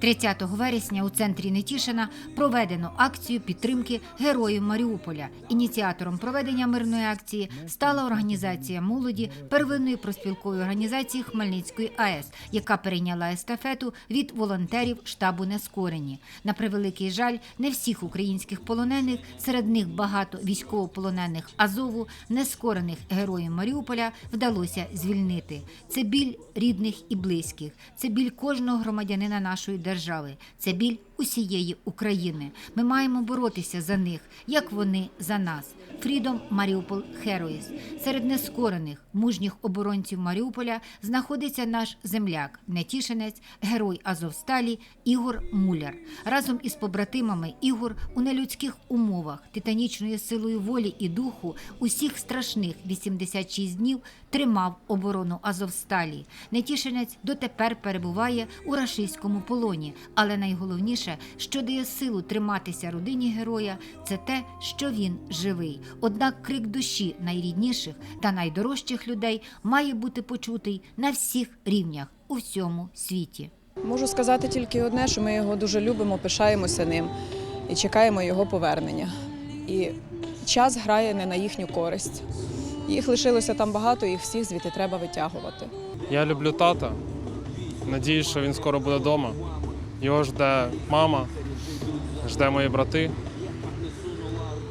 30 вересня у центрі Нетішина проведено акцію підтримки героїв Маріуполя. Ініціатором проведення мирної акції стала організація молоді первинної проспілкової організації Хмельницької АЕС, яка перейняла естафету від волонтерів штабу Нескорені. На превеликий жаль, не всіх українських полонених, серед них багато військовополонених Азову, нескорених героїв Маріуполя вдалося звільнити. Це біль рідних і близьких, це біль кожного громадянина нашої держави, це біль усієї України. Ми маємо боротися за них, як вони за нас. Freedom Mariupol Heroes. Серед нескорених мужніх оборонців Маріуполя знаходиться наш земляк, нетішинець, герой Азовсталі Ігор Муляр. Разом із побратимами Ігор у нелюдських умовах, титанічною силою волі і духу усіх страшних 86 днів тримав оборону Азовсталі. Нетішинець дотепер перебуває у рашистському полоні, але найголовніше, що дає силу триматися родині героя, це те, що він живий. Однак крик душі найрідніших та найдорожчих людей має бути почутий на всіх рівнях у всьому світі. Можу сказати тільки одне, що ми його дуже любимо, пишаємося ним і чекаємо його повернення. І час грає не на їхню користь. Їх лишилося там багато, їх всіх звідти треба витягувати. Я люблю тата. Надіюсь, що він скоро буде вдома. Його жде мама, жде мої брати,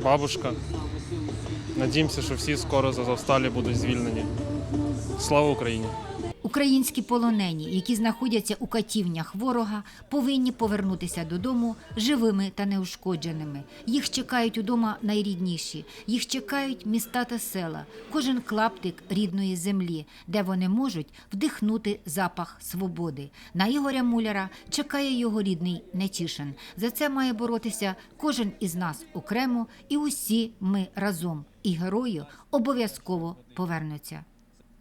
бабушка. Надіємося, що всі скоро з Азовсталі будуть звільнені. Слава Україні! Українські полонені, які знаходяться у катівнях ворога, повинні повернутися додому живими та неушкодженими. Їх чекають удома найрідніші, їх чекають міста та села, кожен клаптик рідної землі, де вони можуть вдихнути запах свободи. На Ігоря Муляра чекає його рідний Нетішин. За це має боротися кожен із нас окремо, і усі ми разом. І герою обов'язково повернуться.